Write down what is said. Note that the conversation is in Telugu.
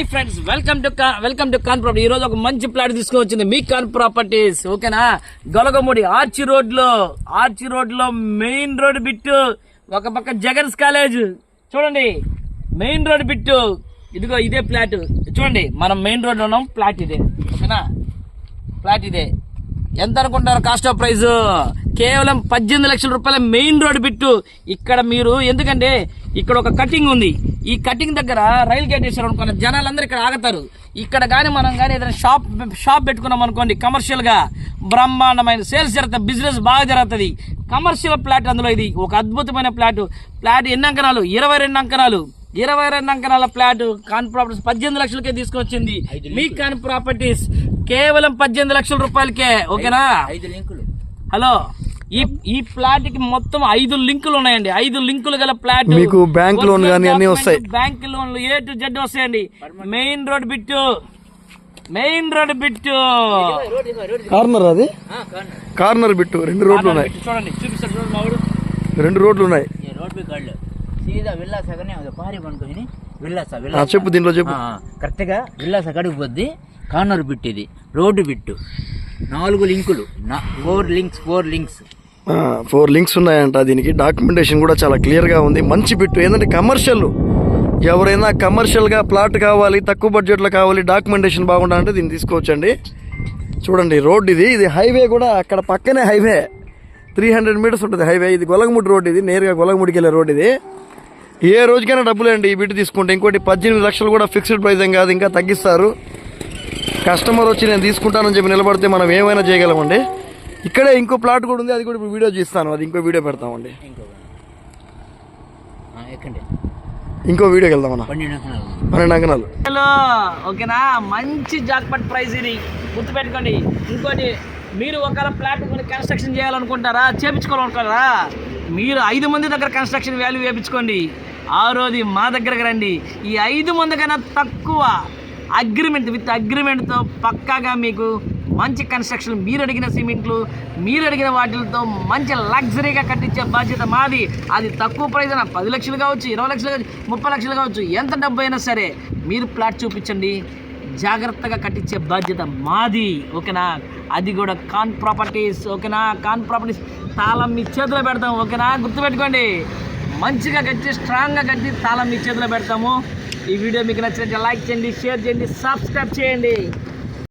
Hi friends welcome to welcome to Kan property ఈ రోజు ఒక మంచి ప్లాట్ తీసుకొచ్చింది మీ కాన్ ప్రాపర్టీస్ ఓకేనా? గొలగముడి ఆర్చి రోడ్లో ఆర్చి రోడ్లో మెయిన్ రోడ్ బిట్టు ఒక పక్క జగన్స్ కాలేజ్. చూడండి మెయిన్ రోడ్ బిట్టు. ఇదిగో ఇదే ప్లాట్. చూడండి మనం మెయిన్ రోడ్లో ఉన్నాం ప్లాట్ ఇదే ఓకేనా? ఫ్లాట్ ఇదే. ఎంత అనుకుంటారు కాస్ట్ ఆఫ్ ప్రైస్? కేవలం పద్దెనిమిది లక్షల రూపాయల మెయిన్ రోడ్ బిట్టు. ఇక్కడ మీరు ఎందుకంటే ఇక్కడ ఒక కటింగ్ ఉంది. ఈ కటింగ్ దగ్గర రైల్ గేట్ వేసారు అనుకున్న జనాలందరూ ఇక్కడ ఆగుతారు. ఇక్కడ కానీ మనం కానీ ఏదైనా షాప్ షాప్ పెట్టుకున్నాం అనుకోండి కమర్షియల్గా బ్రహ్మాండమైన సేల్స్ జరుగుతుంది బిజినెస్ బాగా జరుగుతుంది. కమర్షియల్ ప్లాట్ అందులో ఇది. ఒక అద్భుతమైన ప్లాట్ ప్లాట్ ఎన్ని అంకణాలు? ఇరవై రెండు అంకణాలు. ఇరవై రెండు అంకణాల ప్లాట్ కాన్ ప్రాపర్టీస్ పద్దెనిమిది లక్షలకే తీసుకొచ్చింది. మీ కాన్ ప్రాపర్టీస్ కేవలం పద్దెనిమిది లక్షల రూపాయలకే ఓకేనా? హలో? ఈ ఈ ప్లాట్కి మొత్తం ఐదు లింకులు ఉన్నాయండి. ఐదు లింకులు గల ప్లాట్ మీకు బ్యాంక్ లోన్ గానీ అన్నీ వస్తాయి. బ్యాంక్ లోన్లు ఏ టు జెడ్ వస్తాయండి. Main road bit. Main road bit. Corner అది? కాను. కార్నర్. బిట్టు. రెండు రోడ్లు ఉన్నాయి. చూడండి. చూపిస్తాడు రెండు రోడ్లు ఉన్నాయి. సీదా విల్లాస కనే అది పారి పనుకొని విల్లాస విల్లాస చెప్పు దీంట్లో చెప్పు. కరెక్ట్గా విల్లాస కడుగు పొద్ది. కార్నర్ బిట్ ఇది. Road bit. నాలుగు లింకులు. Four links four links. Four links ఉన్నాయంట దీనికి. డాక్యుమెంటేషన్ కూడా చాలా క్లియర్గా ఉంది. మంచి బిట్టు. ఏంటంటే కమర్షియల్ ఎవరైనా కమర్షియల్గా ప్లాట్ కావాలి తక్కువ బడ్జెట్లో కావాలి డాక్యుమెంటేషన్ బాగుండాలంటే దీన్ని తీసుకోవచ్చండి. చూడండి రోడ్ ఇది. ఇది హైవే కూడా అక్కడ పక్కనే హైవే త్రీ హండ్రెడ్ మీటర్స్ ఉంటుంది హైవే ఇది గొలగముడి రోడ్ ఇది. నేరుగా గొలగముడికి వెళ్ళే రోడ్ ఇది. ఏ రోజుకైనా డబ్బులేండి ఈ బిట్టు తీసుకుంటే. ఇంకోటి పద్దెనిమిది లక్షలు కూడా ఫిక్స్డ్ ప్రైస్ ఏం కాదు. ఇంకా తగ్గిస్తారు. కస్టమర్ వచ్చి నేను తీసుకుంటానని చెప్పి నిలబడితే మనం ఏమైనా చేయగలమండి? ఇక్కడే ఇంకో ప్లాట్ కూడా ఉంది అది కూడా ఇప్పుడు వీడియో చూస్తాను. అది ఇంకో వీడియో పెడతామండి. ఇంకో వీడియోకి వెళ్దాం పన్నెండు అంకణాలు. హలో ఓకేనా? మంచి జాక్పట్ ప్రైస్ ఇది. గుర్తుపెట్టుకోండి. ఇంకోటి మీరు ఒకవేళ ప్లాట్ కొని కన్స్ట్రక్షన్ చేయాలనుకుంటారా? చేపించుకోవాలనుకుంటారా? మీరు ఐదు మంది దగ్గర కన్స్ట్రక్షన్ వాల్యూ వేయించుకోండి ఆ రోజు మా దగ్గరకు రండి. ఈ ఐదు మంది కన్నా తక్కువ అగ్రిమెంట్ విత్ అగ్రిమెంట్తో పక్కాగా మీకు మంచి కన్స్ట్రక్షన్ మీరు అడిగిన సిమెంట్లు మీరు అడిగిన వాటిలతో మంచి లగ్జరీగా కట్టించే బాధ్యత మాది. అది తక్కువ ప్రైజ్ అయినా పది లక్షలు కావచ్చు ఇరవై లక్షలు కావచ్చు ముప్పై లక్షలు కావచ్చు ఎంత డబ్బు అయినా సరే మీరు ప్లాట్ చూపించండి. జాగ్రత్తగా కట్టించే బాధ్యత మాది ఓకేనా? అది కూడా కాన్ ప్రాపర్టీస్ ఓకేనా? కాన్ ప్రాపర్టీస్ తాళం మీ చేతిలో పెడతాం ఓకేనా? గుర్తుపెట్టుకోండి. మంచిగా కట్టి స్ట్రాంగ్గా కట్టి తాళం మీ చేతిలో పెడతాము. ఈ వీడియో మీకు నచ్చినట్టు లైక్ చేయండి షేర్ చేయండి సబ్స్క్రైబ్ చేయండి.